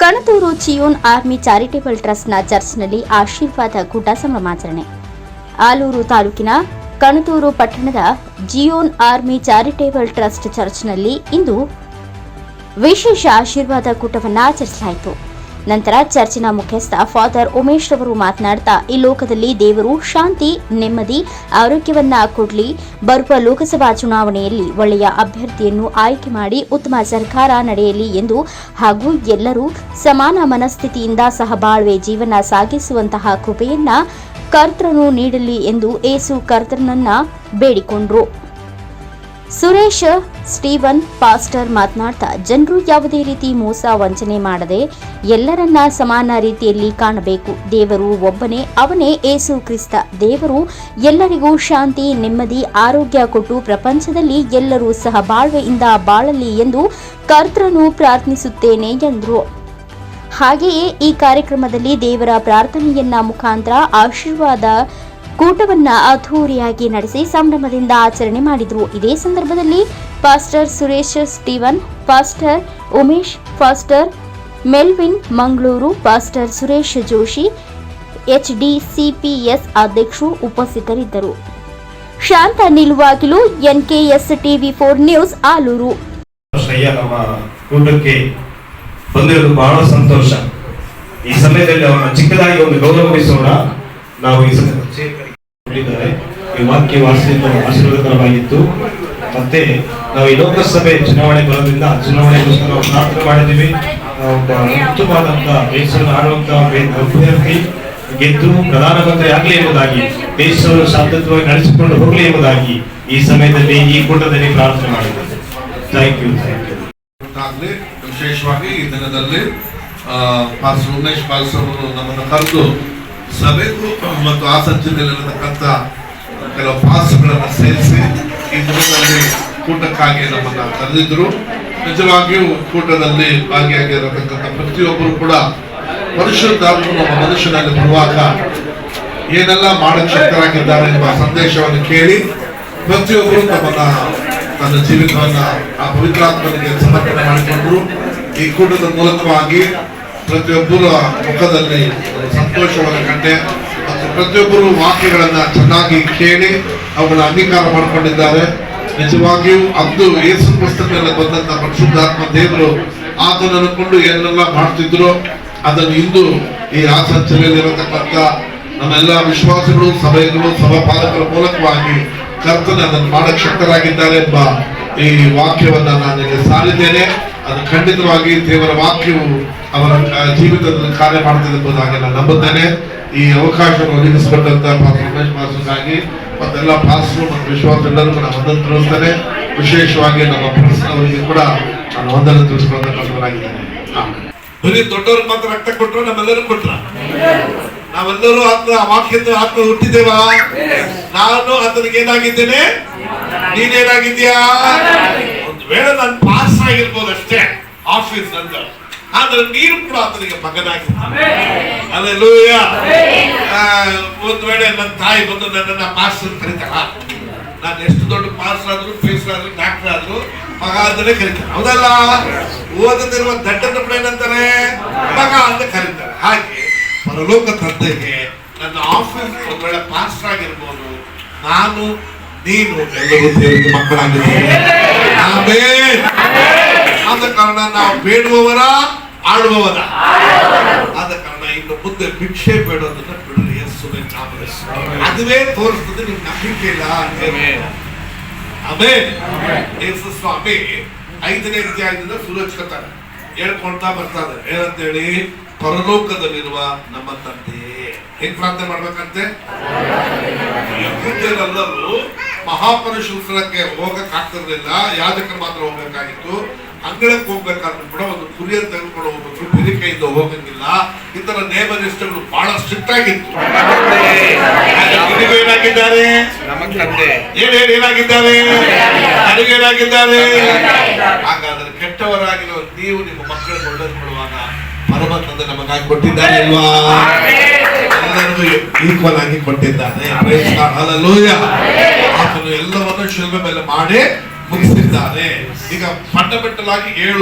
ಕಣತೂರು ಚಿಯೋನ್ army charitable ಟ್ರಸ್ಟ್ನ ಚರ್ಚ್ನಲ್ಲಿ ಆಶೀರ್ವಾದ ಕೂಟ ಸಂಭ್ರಮಾಚರಣೆ. ಆಲೂರು ತಾಲೂಕಿನ ಕಣತೂರು ಪಟ್ಟಣದ ಜಿಯೋನ್ ಆರ್ಮಿ ಚಾರಿಟೇಬಲ್ ಟ್ರಸ್ಟ್ ಚರ್ಚ್ನಲ್ಲಿ ಇಂದು ವಿಶೇಷ ಆಶೀರ್ವಾದ ಕೂಟವನ್ನು ಆಚರಿಸಲಾಯಿತು. ನಂತರ ಚರ್ಚಿನ ಮುಖ್ಯಸ್ಥ ಫಾದರ್ ಉಮೇಶ್ ರವರು ಮಾತನಾಡ್ತಾ, ಈ ಲೋಕದಲ್ಲಿ ದೇವರು ಶಾಂತಿ, ನೆಮ್ಮದಿ, ಆರೋಗ್ಯವನ್ನ ಕೊಡಲಿ. ಬರುವ ಲೋಕಸಭಾ ಚುನಾವಣೆಯಲ್ಲಿ ಒಳ್ಳೆಯ ಅಭ್ಯರ್ಥಿಯನ್ನು ಆಯ್ಕೆ ಮಾಡಿ ಉತ್ತಮ ಸರ್ಕಾರ ನಡೆಯಲಿ ಎಂದು ಹಾಗೂ ಎಲ್ಲರೂ ಸಮಾನ ಮನಸ್ಥಿತಿಯಿಂದ ಸಹ ಬಾಳ್ವೆ ಜೀವನ ಸಾಗಿಸುವಂತಹ ಕೃಪೆಯನ್ನ ಕರ್ತನು ನೀಡಲಿ ಎಂದು ಏಸು ಕರ್ತನನ್ನ ಬೇಡಿಕೊಂಡ್ರು. ಸುರೇಶ್, ಸ್ಟೀವನ್, ಪಾಸ್ಟರ್ ಮಾತನಾಡ್ತಾ, ಜನರು ಯಾವುದೇ ರೀತಿ ಮೋಸ, ವಂಚನೆ ಮಾಡದೆ ಎಲ್ಲರನ್ನ ಸಮಾನ ರೀತಿಯಲ್ಲಿ ಕಾಣಬೇಕು. ದೇವರು ಒಬ್ಬನೇ, ಅವನೇ ಏಸು ಕ್ರಿಸ್ತ. ದೇವರು ಎಲ್ಲರಿಗೂ ಶಾಂತಿ, ನೆಮ್ಮದಿ, ಆರೋಗ್ಯ ಕೊಟ್ಟು ಪ್ರಪಂಚದಲ್ಲಿ ಎಲ್ಲರೂ ಸಹ ಬಾಳ್ವೆಯಿಂದ ಬಾಳಲಿ ಎಂದು ಕರ್ತರನ್ನು ಪ್ರಾರ್ಥಿಸುತ್ತೇನೆ, ಎಂದರು. ಹಾಗೆಯೇ ಈ ಕಾರ್ಯಕ್ರಮದಲ್ಲಿ ದೇವರ ಪ್ರಾರ್ಥನೆಯನ್ನ ಮುಖಾಂತರ ಆಶೀರ್ವಾದ ಕೂಟವನ್ನ ಅದ್ಧೂರಿಯಾಗಿ ನಡೆಸಿ ಸಂಭ್ರಮದಿಂದ ಆಚರಣೆ ಮಾಡಿದರು. ಇದೇ ಸಂದರ್ಭದಲ್ಲಿ pastor Suresh Steven, pastor Umesh, pastor Melvin Mangaluru, pastor Suresh Joshi HDCPS ಅಧ್ಯಕ್ಷರು ಉಪಸ್ಥಿತರಿದ್ದರು. ಶಾಂತ ನಿಲುವಾಗಿಲು NKS TV four news Alur. ನಮ್ಮ ಕೂಟಕ್ಕೆ ಬಂದಿರೋದು ಬಹಳ ಸಂತೋಷ. ಈ ಸಮಯದಲ್ಲಿ ಅವನ ಚಿಕ್ಕದಾಗಿ ಒಂದು ಗೌರವಿಸೋಣ ನಾವು ಈ ಸಮಯದಲ್ಲಿ ಹೇಳಿದ್ದಾರೆ ಈ ವಾಕ್ಯ ಆಶೀರ್ವಾದಕರವಾಗಿತ್ತು. ಮತ್ತೆ ನಾವು ಈ ಲೋಕಸಭೆ ಚುನಾವಣೆ ಬರೋದ್ರಿಂದ ಚುನಾವಣೆಗೋಸ್ಕರ ನಾವು ಪ್ರಾರ್ಥನೆ ಮಾಡಿದ್ದೀವಿ. ಉತ್ತಮವಾದಂತ ದೇಶವನ್ನು ಆಡುವಂತಹ ಅಭ್ಯರ್ಥಿ ಗೆದ್ದು ಪ್ರಧಾನಮಂತ್ರಿ ಆಗಲಿ ಎಂಬುದಾಗಿ ದೇಶವನ್ನು ಶಾಂತತ್ವವಾಗಿ ನಡೆಸಿಕೊಂಡು ಹೋಗಲಿ ಎಂಬುದಾಗಿ ಈ ಸಮಯದಲ್ಲಿ ಈ ಕೂಟದಲ್ಲಿ ಪ್ರಾರ್ಥನೆ ಮಾಡಿದ್ದಾರೆ. ಥ್ಯಾಂಕ್ ಯು ವಿಶೇಷವಾಗಿ ಈ ದಿನದಲ್ಲಿ ಪಾಸ್ಟರ್ ಉಮೇಶ್ ಪಾಲ್ಸ್ ಅವರು ನಮ್ಮನ್ನು ಕರೆದು ಸಭೆಗೂ ಮತ್ತು ಆ ಸಂಚಿಕೆಯಲ್ಲಿರತಕ್ಕಂಥ ಕೆಲವು ಪಾಸ್ಗಳನ್ನು ಸೇರಿಸಿ ಈ ದಿನದಲ್ಲಿ ಕೂಟಕ್ಕಾಗಿ ನಮ್ಮನ್ನ ಕರೆದಿದ್ರು ನಿಜವಾಗಿಯೂ ಕೂಟದಲ್ಲಿ ಭಾಗಿಯಾಗಿರತಕ್ಕಂಥ ಪ್ರತಿಯೊಬ್ಬರು ಕೂಡ ಪರಿಶುದ್ಧಾತ್ಮ ನಮ್ಮ ಮನುಷ್ಯನಲ್ಲಿ ಬರುವಾಗ ಏನೆಲ್ಲ ಶಕ್ತರಾಗಿದ್ದಾರೆ ಎಂಬ ಸಂದೇಶವನ್ನು ಕೇಳಿ ಪ್ರತಿಯೊಬ್ಬರು ತಮ್ಮನ್ನ ತನ್ನ ಜೀವಿತವನ್ನ ಆ ಪವಿತ್ರಾತ್ಮನಿಗೆ ಸಮರ್ಪಣೆ ಮಾಡಿಕೊಂಡ್ರು. ಈ ಕೂಟದ ಮೂಲಕವಾಗಿ ಪ್ರತಿಯೊಬ್ಬರ ಮುಖದಲ್ಲಿ ಸಂತೋಷವನ್ನು ಕಂಡೆ ಮತ್ತು ಪ್ರತಿಯೊಬ್ಬರು ವಾಕ್ಯಗಳನ್ನ ಚೆನ್ನಾಗಿ ಕೇಳಿ ಅವುಗಳ ಅಂಗೀಕಾರ ಮಾಡಿಕೊಂಡಿದ್ದಾರೆ. ನಿಜವಾಗಿಯೂ ಅಂದು ಏಸು ಪುಸ್ತಕದಲ್ಲಿ ಬಂದಂತ ಪರಿಶುದ್ಧಾತ್ಮ ದೇವರು ಆತನನ್ನು ಅನ್ಕೊಂಡು ಏನೆಲ್ಲ ಮಾಡ್ತಿದ್ರು, ಅದನ್ನು ಇಂದು ಈ ಆಸಂಚನೆಯಲ್ಲಿರತಕ್ಕಂಥ ನಮ್ಮೆಲ್ಲ ವಿಶ್ವಾಸಿಗಳು, ಸಭೆಗಳು, ಸಭಾಪಾಲಕರ ಮೂಲಕವಾಗಿ ಕರ್ತನ ಅದನ್ನು ಮಾಡಕ್ಕೆ ಶಕ್ತರಾಗಿದ್ದಾರೆ ಎಂಬ ಈ ವಾಕ್ಯವನ್ನು ನಾನು ಸಾರಿದ್ದೇನೆ. ಅದು ಖಂಡಿತವಾಗಿ ದೇವರ ವಾಕ್ಯವು ಅವರ ಜೀವಿತದಲ್ಲಿ ಕಾರ್ಯ ಮಾಡ್ತಿದೆ ಎಂಬುದಾಗಿ ನಾನು ನಂಬುತ್ತೇನೆ. ಈ ಅವಕಾಶವನ್ನು ಒದಗಿಸಿಕೊಂಡಂತ ಪಾಸ್ಟರ್ ಉಮೇಶ್ ಮಾಸ್ಟರ್ಗಾಗಿ, ಮತ್ತೆಲ್ಲ ಪಾಸ್ಟರ್ ಮತ್ತು ವಿಶ್ವಾಸ ಎಲ್ಲರಿಗೂ ನಾನು ವಂದನೆ ತಿಳಿಸ್ತೇನೆ. ವಿಶೇಷವಾಗಿ ನಮ್ಮ ಪ್ರಸನ್ನವರಿಗೆ ಕೂಡ ನಾನು ತಿಳಿಸ್ಕೊಳ್ಳತಕ್ಕಂಥವನಾಗಿದ್ದೇನೆ ಆಮೇಲೆ ಬರೀ ದೊಡ್ಡವ್ರಿಗೆ ಮಾತ್ರ ರಕ್ತ ಕೊಟ್ಟರು ನಮ್ಮೆಲ್ಲರೂ ಕೊಟ್ರ? ನಾವೆಲ್ಲರೂ ಆತ್ಮ ವಾಕ್ಯದ ಆತ್ಮ ಹುಟ್ಟಿದ್ದೇವಾ? ನಾನು ಆತನಿಗೆ ಏನಾಗಿದ್ದೇನೆ? ನೀನೇನಾಗಿದ್ಯಾ ವೇಳೆ ನಾನು ಪಾಸ್ ಆಗಿರ್ಬೋದು ಅಷ್ಟೇ ಆಫೀಸ್ ಅಂತ ಆದ್ರೆ ನೀರು ಕೂಡ ಆತನಿಗೆ ಮಗನಾಗಿದ್ದ ಅಲ್ಲೆಲ್ಲೂಯ ಒಂದ್ ವೇಳೆ ನನ್ನ ತಾಯಿ ಬಂದು ನನ್ನ ಪಾಸ್ ಅಂತ ಕರೀತಾರ ನಾನು ಎಷ್ಟು ದೊಡ್ಡ ಪಾಸ್ ಆದ್ರೂ ಫೀಸ್ ಆದ್ರು ಡಾಕ್ಟರ್ ಆದ್ರು ಮಗ ಅಂತಲೇ ಕರೀತಾರೆ ಹೌದಲ್ಲ? ಓದದಿರುವ ದಡ್ಡನ ಕೂಡ ಏನಂತಾರೆ? ಮಗ ಅಂತ ಕರೀತಾರೆ. ಹಾಗೆ ಪರಲೋಕ ತಂದೆಗೆ ನನ್ನ ಆಫೀಸ್ ಒಂದ್ ವೇಳೆ ಪಾಸ್ ಆಗಿರ್ಬೋದು ನಾನು ನೀನು ಎಲ್ಲರೂ ದೇವರಿಗೆ ಮಕ್ಕಳಾಗಿದ್ದೇವೆ ಆಮೇನ್. ಆದ ಕಾರಣ ನಾವು ಬೇಡುವವರ ಆಳುವವರ. ಆದ ಕಾರಣ ಇನ್ನು ಮುಂದೆ ಭಿಕ್ಷೆ ಬೇಡೋದನ್ನ ನಾಮದಲ್ಲಿ. ಅದುವೇ ತೋರಿಸ್ತದೆ ನಿಮ್ಗೆ ನಂಬಿಕೆ ಇಲ್ಲ ಆಮೇಲೆ. ಯೇಸು ಸ್ವಾಮಿ ಐದನೇ ಅಧ್ಯಾಯದಿಂದ ಸುರಕ್ಷಿತಾನೆ ಹೇಳ್ಕೊಳ್ತಾ ಬರ್ತಾರೆ ಏನಂತೇಳಿ? ಪರಲೋಕದಲ್ಲಿರುವ ನಮ್ಮ ತಂದೆ ಹೆಂಗ್ ಪ್ರಾರ್ಥನೆ ಮಾಡ್ಬೇಕಂತೆ? ಯಹೂದ್ಯರೆಲ್ಲರೂ ಮಹಾಪರಿಶುದ್ಧಕ್ಕೆ ಹೋಗಕ್ ಆಗ್ತಿರ್ಲಿಲ್ಲ ಯಾಜಕರು ಮಾತ್ರ ಹೋಗ್ಬೇಕಾಗಿತ್ತು. ಅಂಗಳಕ್ಕೆ ಹೋಗ್ಬೇಕಾದ್ರೂ ಕೂಡ ಒಂದು ಕುರಿಯನ್ನು ತೆಗೆದುಕೊಂಡು ಹೋಗ್ಬೇಕು ಬಿರಿಕೆಯಿಂದ ಕೈಯಿಂದ ಹೋಗಂಗಿಲ್ಲ. ಈ ತರ ನೇಮ ನಿಷ್ಠೆಗಳು ಬಹಳ ಸ್ಟ್ರಿಕ್ಟ್ ಆಗಿತ್ತು. ಏನಾಗಿದ್ದಾರೆ? ಏನೇನು ಏನಾಗಿದ್ದಾರೆ? ನನಗೇನಾಗಿದ್ದಾರೆ ಹಾಗಾದ್ರೆ ಕೆಟ್ಟವರಾಗಿರೋ ನೀವು ನಿಮ್ಮ ಮಕ್ಕಳಿಗೆ ಒಳ್ಳೇದು ಕೊಡುವಾಗ ಪರಮ ತಂದೆ ನಮಗಾಗಿ ಕೊಟ್ಟಿದ್ದಾರೆ ಅಲ್ವಾ ಎಲ್ಲರಿಗೂ ಈಕ್ವಲ್ ಆಗಿ ಕೊಟ್ಟಿದ್ದಾನೆ. ಆತನು ಎಲ್ಲವನ್ನು ಶಿಲ್ಬೆ ಮೇಲೆ ಮಾಡಿ ಮುಗಿಸಿದ್ದಾನೆ. ಈಗ ಫಂಡಮೆಂಟಲ್ ಆಗಿ ಏಳು